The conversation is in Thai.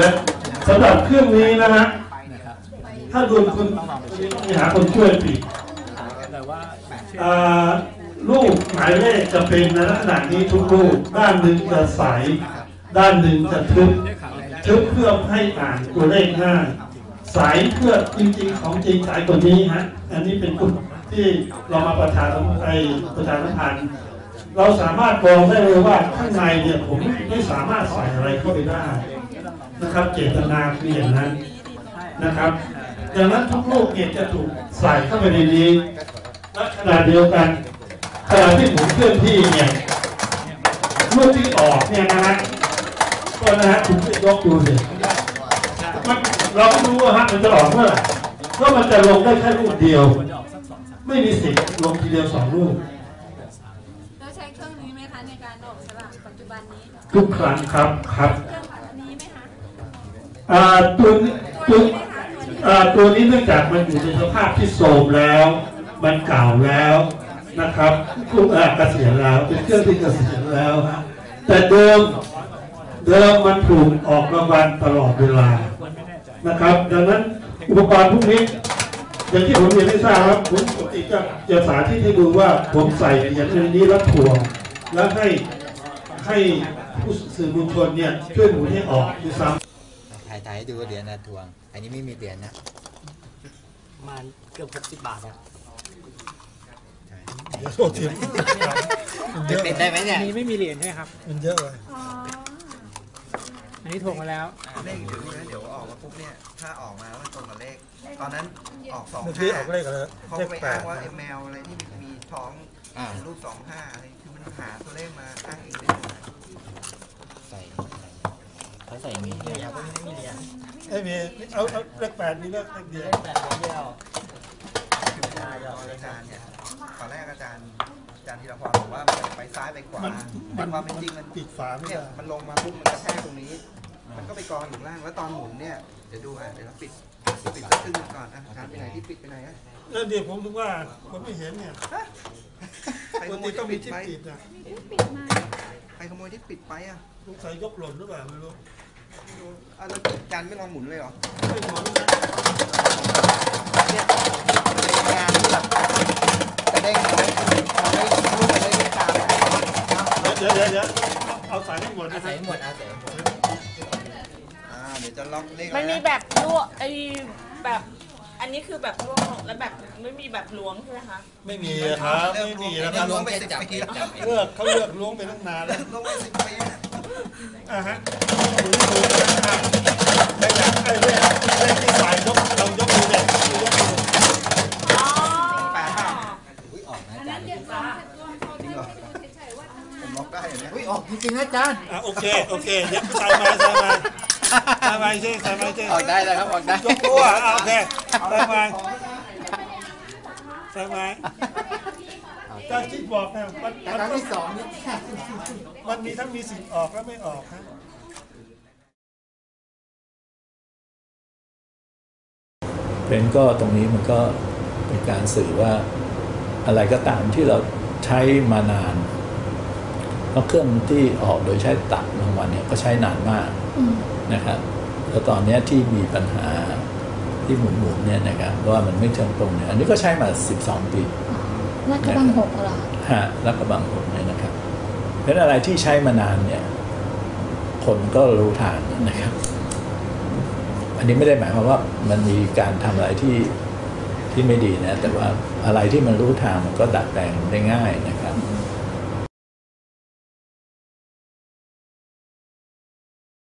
และสำหรับเครื่องนี้นะฮะถ้าโดูคุณมีหาคนช่วยปิดลูกหมายเลขจะเป็นในลักษณะนี้ทุกลูกด้านหนึ่งจะใส ด้านหนึ่งจะทึบทึบเพื่อให้อ่านตัวเลขง่ายใสเพื่อจริงๆของจริงสายกว่านี้ฮะอันนี้เป็นกลุ่มที่เรามาประชาสัมพันธ์ไอ้ประชาสัมพันธ์เราสามารถมองได้เลยว่าข้างในเนี่ยผมไม่สามารถใส่อะไรเข้าไปได้ นะครับ เจตนาคืออย่างนั้นนะครับดังนั้นทุกลูกเนี่ยจะถูกใส่เข้าไปในนี้และขณะเดียวกันขณะที่ผมเคลื่อนที่เนี่ยลูกที่ออกเนี่ยนะฮะก็นะฮะคุณยกดูสิมันเราก็รู้ว่าฮะมันจะออกเมื่อไหร่ก็มันจะลงได้แค่ลูกเดียวควรจะออกสักสองสามไม่มีสิทธิ์ลงทีเดียวสองลูกแล้วใช้เครื่องนี้ไหมคะในการออกสลากปัจจุบันนี้ทุกครั้งครับครับ เครื่องแบบนี้ไหมคะ อ่าตัวนี้ตัวตัวนี้อ่าตัวนี้เนื่องจากมันอยู่ในสภาพที่โทรมแล้ว มันเก่าแล้วนะครับผู้อ่าเกษียณแล้วเป็นเครื่องที่เกษียณแล้วฮะแต่เดิมเดิมมันถูกออกรางวัลตลอดเวลานะครับ ดังนั้นอุปกรณ์พวกนี้อย่างที่ผมเรียนให้ทราบครับผมปกติจะจะสาธิตให้ดูว่าผมใส่เหรียญในนี้แล้วถ่วงแล้วให้ให้ผู้สื่อมวลชนเนี่ยช่วยหมุนให้ออกดูซ้ำ ถ่ายถ่ายให้ดูเหรียญนะทวง อันนี้ไม่มีเหรียญนะประมาณเกือบหกสิบบาทนะโทษทีมันเยจะอะเป็นได้ไหมเนี่ยอันนี้ไม่มีเหรียญใช่ไหมครับ มันเยอะเลยอ๋ออันนี้ถ่วงมาแล้ว เลขอยู่นี่นะเดี๋ยวออกมาปุ๊บเนี่ย ถ้าออกมาแล้วมันตรงกับเลข ตอนนั้นออกสองเมื่อกี้ห้าออกเลขอะไรเขาเลขไปแปอ้าดงว่าไอ้แมวอะไรที่มีท้องอ่า เป็นรูปสองห้าอะไรคือมันหาตัวเลขมาอ้างอิงได้ยังไง ใส่ ใส่อย่างนี้ใช่ไหมครับไอ้ยมีเอาเอาเลขแปดมีเลขเลขเดียวอาจารย์เนี่ยตอนแรกอาจารย์อาจารย์ธีรพรบอกว่ามันไปซ้ายไปขวาแต่ความเป็นจริงมันปิดฝาไม่เนี่ยได้มันลงมาปุ๊บมันกระแทกตรงนี้ มันก็ไปกองอยู่ล่างแล้วตอนหมุนเนี่ยเดี๋ยวดูอะเดี๋ยวเราปิดปิดสักครึ่งหนึ่งก่อนอะอาจารย์ไปไหนที่ปิดไปไหนอะแล้วเดียวผมถึงว่าผมไม่เห็นเนี่ยใครปขกโมติยต้ที่องมีปิดที่ไปปิดนะใครขโมยที่ปิดไปอะสงสัยยกหล่นหรือเปล่าไม่รู้ อะแล้วอาจารย์ไม่ลองหมุนเลยเหรอไม่หมดเนี่ยงานที่แบบจะได้น้อยทำให้ลูกไปได้ไม่ตามเดี๋ยวเดี๋ยวเดี๋ยวเอาสายให้หมดนะคใส่รับหมดเอาใส่หมดอ่าเดี๋ยวจะล็อกเลขมันมีนะแบบลวกไอ้แบบ อันนี้คือแบบลวกแล้วแบบไม่มีแบบล้วงใช่ไหมคะไม่มีครับไม่มีนะคเริ่รับมล้วงไปสิบปีแล้วเลือกเขาเลือกล้วงไปตั้งนานแล้ว ล้วงไปสิบปีแล้ว อะฮะหมุนหมุนนะอะแล้วอยากไอ้เลขเลขที่สายยกเรายกมือเนี่ยยกมือแปดห้าอุ้ยออกนะอาจารย์จริงเหรอผมล็อกได้อย่างเนี้ยอุ้ยออกจริงๆนะอาจารย์อะโอเคโอเคเดี๋ยวใส่มาใส่มาใส่มาใช่ใส่มาใช่ออกได้แล้วครับออกได้ยกตัวอะโอเคใส่มาใส่มา จะคิดบอกนะมันคมันรั้งที่สองนี่ มันมีทั้งมีสิทธิ์ออกและไม่ออกฮะเพราะฉะนั้นก็ตรงนี้มันก็เป็นการสื่อว่าอะไรก็ตามที่เราใช้มานานเพราะเครื่องที่ออกโดยใช้ตัดรางวัลเนี่ยก็ใช้นานมากนะครับแล้วตอนเนี้ยที่มีปัญหาที่หมุนๆเนี่ยนะครับว่ามันไม่เชิงตรงเนี่ยอันนี้ก็ใช้มา 12 ปี ลาดกระบังหกเหรอฮะรักกระบังผมเนี่ยนะครับเพราะฉะนั้นอะไรที่ใช้มานานเนี่ย คนก็รู้ทางนะครับ อันนี้ไม่ได้หมายความว่ามันมีการทำอะไรที่ที่ไม่ดีนะ แต่ว่าอะไรที่มันรู้ทางมันก็ดัดแปลงได้ง่ายนะ